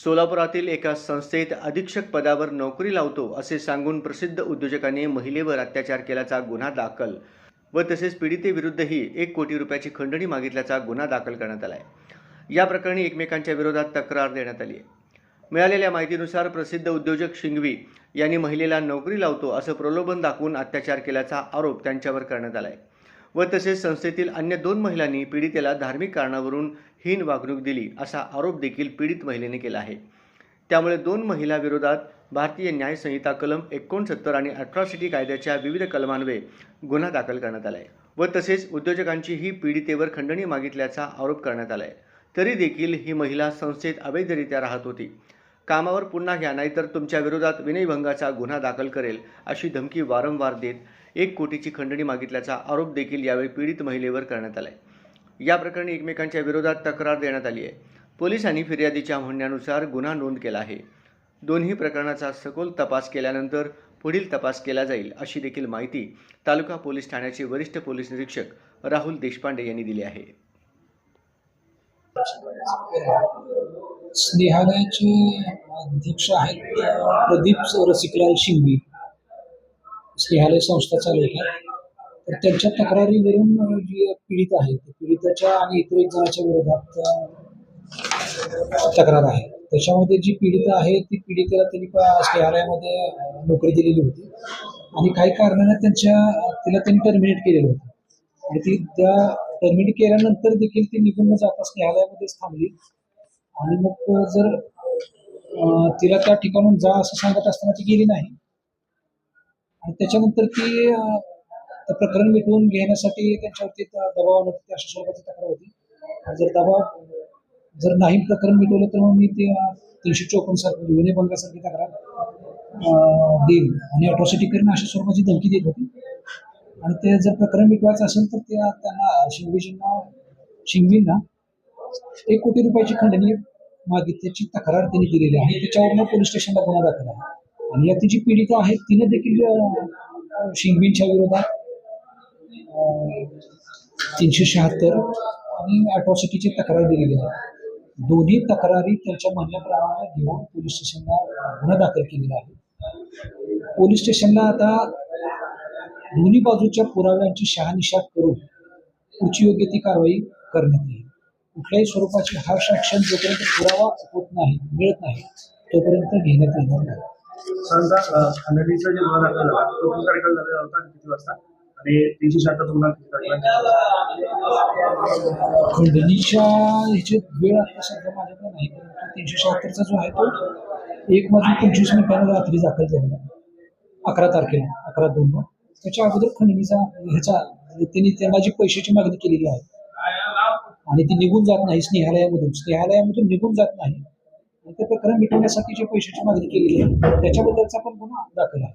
सोलापुरातील एका संस्थेत अधीक्षक पदावर नोकरी लावतो असे सांगून प्रसिद्ध उद्योजकाने महिलेवर अत्याचार केल्याचा गुन्हा दाखल व तसेच पीडितेविरुद्धही एक कोटी रुपयाची खंडणी मागितल्याचा गुन्हा दाखल करण्यात आला आहे या प्रकरणी एकमेकांच्या विरोधात तक्रार देण्यात आली आहे मिळालेल्या माहितीनुसार प्रसिद्ध उद्योजक शिंगवी यांनी महिलेला नोकरी लावतो असं प्रलोभन दाखवून अत्याचार केल्याचा आरोप त्यांच्यावर करण्यात आला आहे व तसेच संस्थेतील अन्य दोन महिलांनी पीडितेला धार्मिक कारणावरून हीन वागणूक दिली असा आरोप देखील पीडित महिलेने केला आहे. त्यामुळे दोन महिला विरोधात भारतीय न्याय संहिता कलम एकोणसत्तर आणि अट्रॉसिटी कायद्याच्या विविध कलमांवे गुन्हा दाखल करण्यात आला आहे व तसेच उद्योजकांचीही पीडितेवर खंडणी मागितल्याचा आरोप करण्यात आला आहे तरी देखील ही महिला संस्थेत अवैधरित्या राहत होती. कामावर पुन्हा घ्या नाहीतर तुमच्या विरोधात विनयभंगाचा गुन्हा दाखल करेल अशी धमकी वारंवार देत एक कोटीची खंडणी मागितल्याचा आरोप देखील यावेळी पीडित महिलेवर करण्यात आला आहे या प्रकरणी एकमेकांच्या विरोधात तक्रार देण्यात आली आहे. पोलिसांनी फिर्यादीच्या म्हणण्यानुसार गुन्हा नोंद केला आहे. दोन्ही प्रकरणाचा सखोल तपास केल्यानंतर पुढील तपास केला जाईल अशी देखील माहिती तालुका पोलीस ठाण्याचे वरिष्ठ पोलीस निरीक्षक राहुल देशपांडे यांनी दिली आहे. स्नेहालयाचे अध्यक्ष आहेत प्रदीप रसिकलाल शिंगवी. स्नेहालय संस्था चालवतात तर त्यांच्या तक्रारीवरून जी पीडित आहे पीडिताच्या आणि इतर एक जणाच्या विरोधात तक्रार आहे. त्याच्यामध्ये जी पीडिता आहे ती पीडितेला त्यांनी स्नेहालयामध्ये नोकरी दिलेली होती. आणि काही कारणाने त्यांच्या तिला त्यांनी टर्मिनेट केलेलं होतं. आणि ती त्या टर्मिनेट केल्यानंतर देखील ती निघून न जाता स्नेहालयामध्येच थांबली. आणि मग जर तिला त्या ठिकाणून जा असं सांगत असताना ती गेली नाही. आणि त्याच्यानंतर ती प्रकरण मिटवून घेण्यासाठी त्यांच्यावरती दबाव नव्हती होती अशा स्वरूपाची तक्रार होती. आणि जर दबाव जर नाही प्रकरण मिटवलं तर मग मी ते तीनशे चोपन्न सारखं म्हणजे विनयभंगासारखी तक्रार देईन. आणि अट्रॉसिटी करीन अशा स्वरूपाची धमकी देत होती. आणि ते जर प्रकरण मिटवायचं असेल तर त्या त्यांना शिंगवीजींना शिंगवींना एक कोटी रुपयाची खंडणी मागितल्याची तक्रार त्यांनी दिलेली आहे. त्याच्यावरनं पोलीस स्टेशनला गुन्हा दाखल आहे. आणि या तिची पीडिता आहे तिने देखील अं, विरोधात तीनशे शहात्तर आणि अॅट्रॉसिटीची तक्रार दिलेली आहे. दोन्ही तक्रारी त्यांच्या म्हणण्याप्रमाणे घेऊन पोलीस स्टेशनला गुन्हा दाखल केलेला आहे. पोलीस स्टेशनला आता दोन्ही बाजूच्या पुराव्यांची शहानिशा करून उची योग्य ती कारवाई करण्यात येईल. कुठल्याही स्वरूपाची हार्श ॲक्शन जोपर्यंत पुरावा होत नाही मिळत नाही तोपर्यंत घेण्यात येणार नाही. समजा खंडणीचा जे गुन्हा दाखल झाला तो किती तारखेला झालेला होता आणि किती वाजता? आणि तीनशे शहात्तर गुन्हा किती तारखेला खंडणीच्या ह्याची वेळ आता सध्या माझ्याकडे नाही परंतु तीनशे शहात्तरचा जो आहे तो एक वाजून पंचवीस मिनिटांना रात्री दाखल झालेला. अकरा तारखेला अकरा दोन त्याच्या अगोदर खंडणीचा ह्याचा त्यांनी त्यांना जी पैशाची मागणी केलेली आहे आणि ती निघून जात नाही स्नेहालयामधून. स्नेहालयामधून निघून जात नाही. आणि ते प्रकरण मिटवण्यासाठी जे पैशाची मागणी केलेली आहे त्याच्याबद्दलचा पण गुन्हा दाखल आहे.